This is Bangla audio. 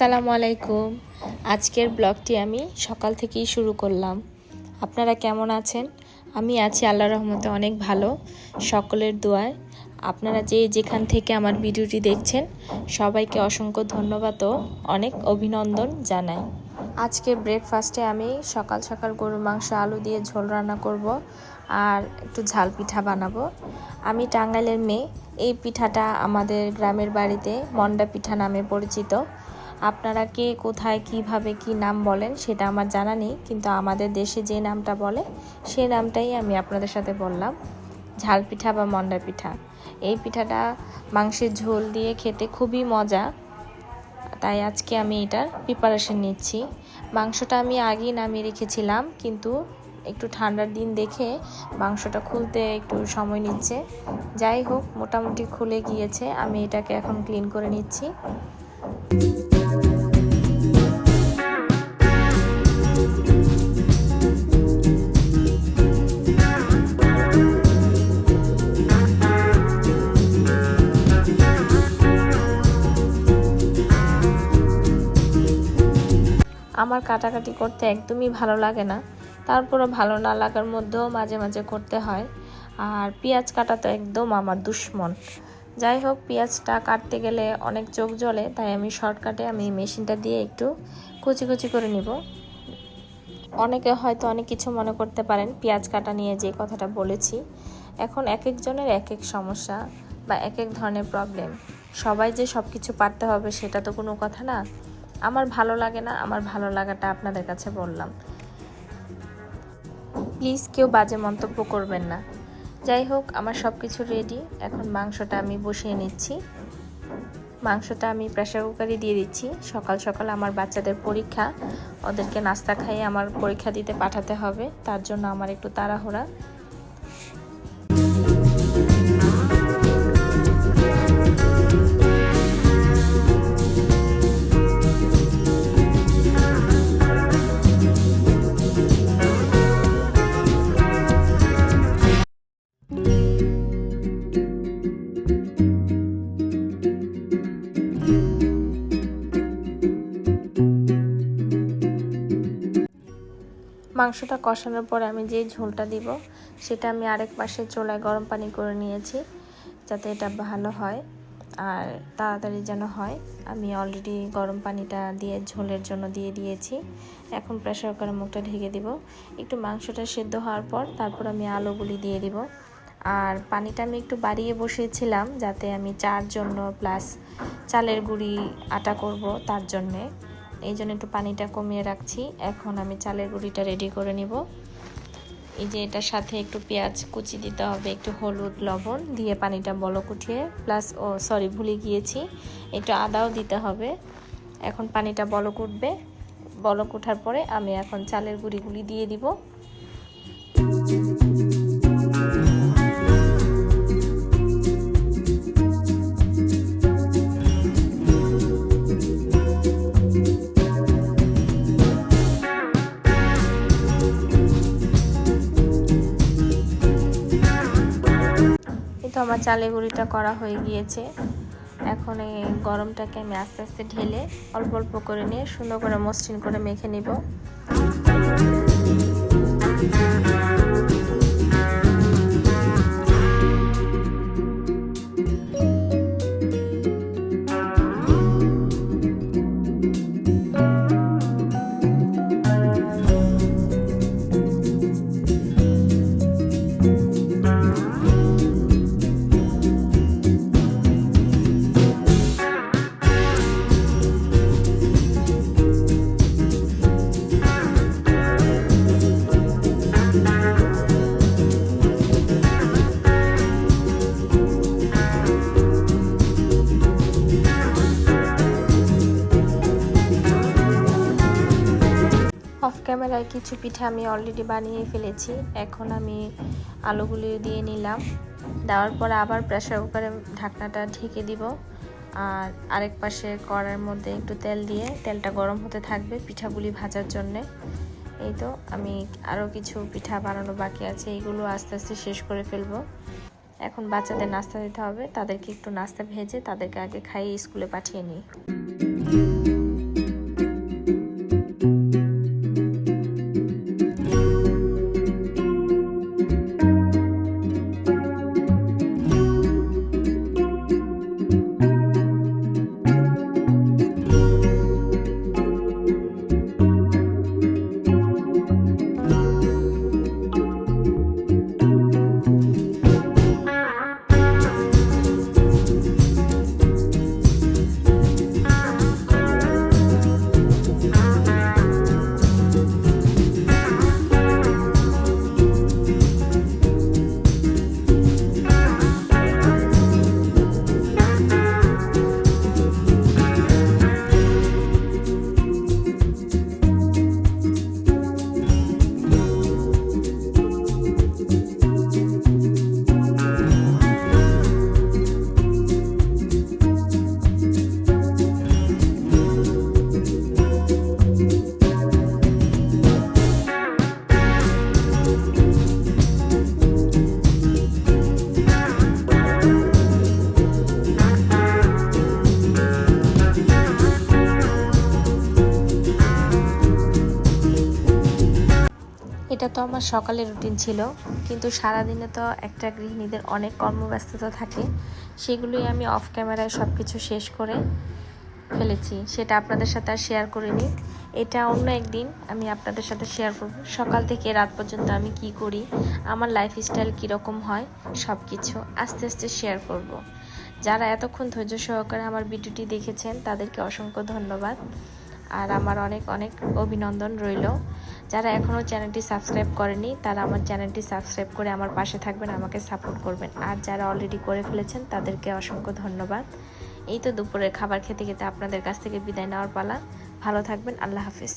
আসসালামু আলাইকুম। আজকের ব্লগটি আমি সকাল থেকেই শুরু করলাম। আপনারা কেমন আছেন? আমি আছি আল্লাহ রহমতে অনেক ভালো, সকলের দোয়ায়। আপনারা যে যেখান থেকে আমার ভিডিওটি দেখছেন, সবাইকে অসংখ্য ধন্যবাদ ও অনেক অভিনন্দন জানাই। আজকে ব্রেকফাস্টে আমি সকাল সকাল গরুর মাংস, আলু দিয়ে ঝোল রান্না করব আর একটু ঝাল পিঠা বানাবো। আমি টাঙ্গাইলের মেয়ে। এই পিঠাটা আমাদের গ্রামের বাড়িতে মন্ডা পিঠা নামে পরিচিত। আপনারা কে, কোথায়, কীভাবে, কি নাম বলেন সেটা আমার জানা নেই, কিন্তু আমাদের দেশে যে নামটা বলে সেই নামটাই আমি আপনাদের সাথে বললাম। ঝাল পিঠা বা মন্ডা পিঠা। এই পিঠাটা মাংসের ঝোল দিয়ে খেতে খুবই মজা। তাই আজকে আমি এটার প্রিপারেশন নিচ্ছি। মাংসটা আমি আগেই নামিয়ে রেখেছিলাম, কিন্তু একটু ঠান্ডার দিন দেখে মাংসটা খুলতে একটু সময় নিচ্ছে। যাই হোক, মোটামুটি খুলে গিয়েছে। আমি এটাকে এখন ক্লিন করে নিচ্ছি। আমার কাটাকাটি করতে একদমই ভালো লাগে না। তারপরও ভালো না লাগার মধ্যেও মাঝে মাঝে করতে হয়। আর পেঁয়াজ কাটা তো একদম আমার দুশ্মন। যাই হোক, পেঁয়াজটা কাটতে গেলে অনেক চোখ জ্বলে, তাই আমি শর্টকাটে আমি মেশিনটা দিয়ে একটু কুচি কুচি করে নিব। অনেকে হয়তো অনেক কিছু মনে করতে পারেন, পেঁয়াজ কাটা নিয়ে যে কথাটা বলেছি। এখন এক একজনের এক এক সমস্যা বা এক এক ধরনের প্রবলেম সবাই যে সব কিছু পারতে হবে সেটা তো কোনো কথা না। আমার ভালো লাগে না, আমার ভালো লাগাটা আপনাদের কাছে বললাম। প্লিজ কেউ বাজে মন্তব্য করবেন না। যাই হোক, আমার সব কিছু রেডি এখন মাংসটা আমি বসিয়ে নিচ্ছি। মাংসটা আমি প্রেশার কুকারে দিয়ে দিচ্ছি। সকাল সকাল আমার বাচ্চাদের পরীক্ষা। ওদেরকে নাস্তা খাইয়ে আমার পরীক্ষা দিতে পাঠাতে হবে। তার জন্য আমার একটু তাড়াহুড়া। মাংসটা কষানোর পরে আমি যে ঝোলটা দিব, সেটা আমি আরেক পাশে চোলায় গরম পানি করে নিয়েছি, যাতে এটা ভালো হয় আর তাড়াতাড়ি যেন হয়। আমি অলরেডি গরম পানিটা দিয়ে ঝোলের জন্য দিয়ে দিয়েছি। এখন প্রেশার কুকারের মুখটা ঢেকে দিব। একটু মাংসটা সেদ্ধ হওয়ার পর তারপর আমি আলুগুলি দিয়ে দিব। আর পানিটা আমি একটু বাড়িয়ে বসিয়েছিলাম, যাতে আমি চার জন্য প্লাস চালের গুঁড়ি আটা করব তার জন্যে। এই জন্য একটু পানিটা কমিয়ে রাখছি। এখন আমি চালের গুঁড়িটা রেডি করে নিব। এই যে এটার সাথে একটু পেঁয়াজ কুচি দিতে হবে, একটু হলুদ, লবণ দিয়ে পানিটা বলক উঠিয়ে প্লাস ও সরি ভুলে গিয়েছি, একটু আদাও দিতে হবে। এখন পানিটা বলক উঠবে। বলক ওঠার পরে আমি এখন চালের গুঁড়িগুলি দিয়ে দিব। চালে গুঁড়িটা করা হয়ে গিয়েছে। এখন এই গরমটাকে আমি আস্তে আস্তে ঢেলে অল্প অল্প করে নিয়ে সুন্দর করে মসৃণ করে মেখে নিব। ক্যামেরায় কিছু পিঠা আমি অলরেডি বানিয়ে ফেলেছি। এখন আমি আলুগুলি দিয়ে নিলাম। দেওয়ার পর আবার প্রেশার কুকারে ঢাকনাটা ঢেকে দিব। আর আরেক পাশে কড়ার মধ্যে একটু তেল দিয়ে, তেলটা গরম হতে থাকবে পিঠাগুলি ভাজার জন্যে। এই তো, আমি আরও কিছু পিঠা বানানো বাকি আছে এইগুলো আস্তে আস্তে শেষ করে ফেলব। এখন বাচ্চাদের নাস্তা দিতে হবে, তাদেরকে একটু নাস্তা ভেজে তাদেরকে আগে খাইয়ে স্কুলে পাঠিয়ে নিই। আমার সকালের রুটিন ছিল, কিন্তু সারাদিনে তো একটা গৃহিণীদের অনেক কর্মব্যস্ততা থাকে, সেগুলোই আমি অফ ক্যামেরায় সব কিছু শেষ করে ফেলেছি। সেটা আপনাদের সাথে আর শেয়ার করে করিনি। এটা অন্য একদিন আমি আপনাদের সাথে শেয়ার করব। সকাল থেকে রাত পর্যন্ত আমি কি করি, আমার লাইফস্টাইল কীরকম হয় সব কিছু আস্তে আস্তে শেয়ার করব। যারা এতক্ষণ ধৈর্য সহকারে আমার ভিডিওটি দেখেছেন, তাদেরকে অসংখ্য ধন্যবাদ। আর আমার অনেক অনেক অভিনন্দন রইল। যারা এখনও চ্যানেলটি সাবস্ক্রাইব করেনি, তারা আমার চ্যানেলটি সাবস্ক্রাইব করে আমার পাশে থাকবেন, আমাকে সাপোর্ট করবেন। আর যারা অলরেডি করে ফেলেছেন, তাদেরকে অসংখ্য ধন্যবাদ। এই তো দুপুরের খাবার খেতে খেতে আপনাদের কাছ থেকে বিদায় নেওয়ার পালা। ভালো থাকবেন, আল্লাহ হাফিজ।